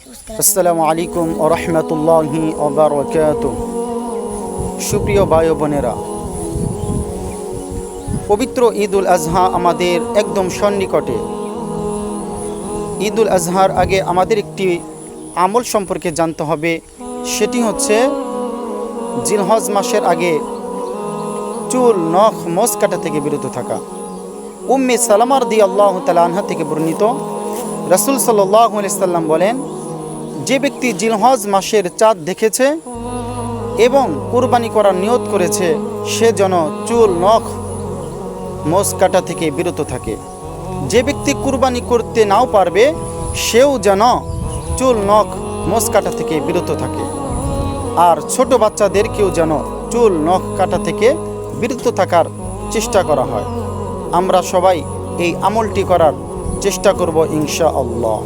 আসসালামু আলাইকুম ও রহমতুল্লাহি সুপ্রিয় ভাই বোনেরা, পবিত্র ঈদ উল আজহা আমাদের একদম সন্নিকটে। ঈদ উল আজহার আগে আমাদের একটি আমল সম্পর্কে জানতে হবে, সেটি হচ্ছে জিলহজ মাসের আগে চুল, নখ মোস কাটা থেকে বিরত থাকা। উম্মে সালামার দি আল্লাহ তালা আনহা থেকে বর্ণিত রসুল সাল্লাহ সাল্লাম বলেন যে ব্যক্তি জিলহজ মাসের চাঁদ দেখেছে এবং কুরবানি করার নিয়ত করেছে, সে যেন চুল, নখ মোস কাটা থেকে বিরত থাকে। যে ব্যক্তি কুরবানি করতে নাও পারবে, সেও যেন চুল, নখ মোস কাটা থেকে বিরত থাকে। আর ছোট বাচ্চাদেরকেও যেন চুল, নখ কাটা থেকে বিরত থাকার চেষ্টা করা হয়। আমরা সবাই এই আমলটি করার চেষ্টা করব ইনশা আল্লাহ